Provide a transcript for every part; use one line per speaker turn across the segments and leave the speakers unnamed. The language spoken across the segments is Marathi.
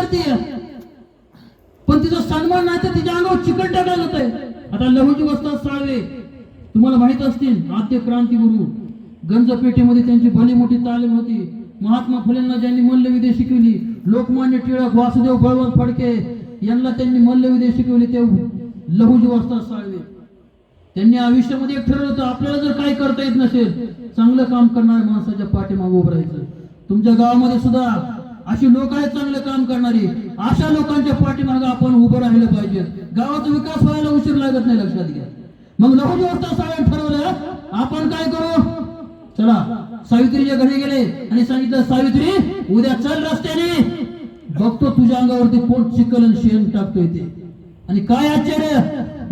करते पण तिचा सन्मान नाही तर तिच्या अंगावर चिकन टाकलं जात आहे आता लघुजी वस्ताद साळवे. तुम्हाला माहीत असतील आद्य क्रांती गुरु. गंज पेठेमध्ये त्यांची भली मोठी तालीम होती. महात्मा फुलेंना ज्यांनी मल्लविद्या शिकवली लोकमान्य टिळक वासुदेव बळवंत फडके यांना त्यांनी मल्लविद्या शिकवली ते लहुजी वस्ताद साळवे. त्यांनी आयुष्यामध्ये एक ठरवलं होतं आपल्याला जर काही करता येत नसेल चांगलं काम करणाऱ्या माणसाच्या पाठीमागे उभं राहायचं. तुमच्या गावामध्ये सुद्धा अशी लोक आहेत चांगलं काम करणारी. अशा लोकांच्या पाठीमागे आपण उभं राहिलं पाहिजे. गावाचा विकास व्हायला उशीर लागत नाही लक्षात घ्या. मग लहुजी वाजता साहेब ठरवलं आपण काय करू? चला सावित्रीच्या घरी गेले आणि सांगितलं सावित्री उद्या चल रस्त्याने. बघतो तुझ्या अंगावरती पोट चिकल आणि शेण टाकतोय ते. आणि काय आश्चर्य?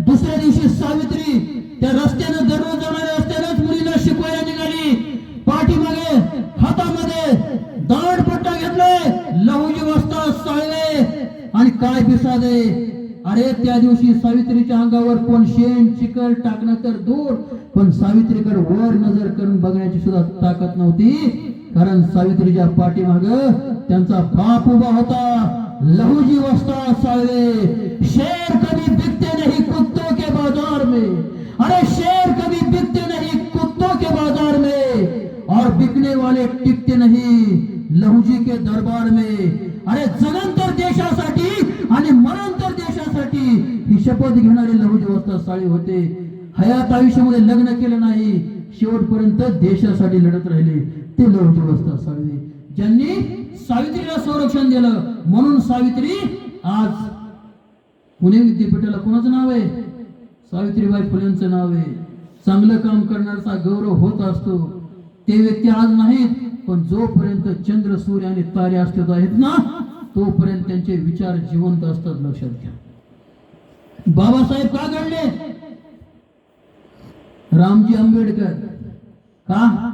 दुसऱ्या दिवशी सावित्री त्या रस्त्यानं दररोज जाणाऱ्या हातामध्ये पट्टा घेतले लहुजी वस्ता चालले आणि काय पिसादे अरे त्या दिवशी सावित्रीच्या अंगावर कोण शेण चिकल टाकणं तर दूर पण सावित्रीकडे वर नजर करून बघण्याची सुद्धा ताकद नव्हती कारण सावित्रीच्या पाठीमाग त्यांचा बाप उभा होता. लहुजी वस्ता चालले. शेर कधी बिकते नाही कुत्तों बिकने वाले टिकते नाही. लहुजी के दरबार में. अरे जगंतर देशासाठी आणि मरणंतर देशासाठी ही शपथ घेणारे लहुजी वस्ता साळी होते. हयात आयुष्यामध्ये लग्न केलं नाही. शेवटपर्यंत देशासाठी लढत राहिले. ते लहुजी वस्ता साळी ज्यांनी सावित्रीला संरक्षण दिलं म्हणून सावित्री आज पुणे विद्यापीठाला कोणाचं नाव आहे? सावित्रीबाई फुलेंचं नाव आहे. चांगलं काम करण्याचा गौरव होत असतो. ते व्यक्ती आज नाहीत पण जोपर्यंत चंद्र सूर्य आणि तारे अस्तित्व आहेत ना तोपर्यंत त्यांचे विचार जिवंत असतात लक्षात घ्या. बाबासाहेब का घडले? रामजी आंबेडकर. का?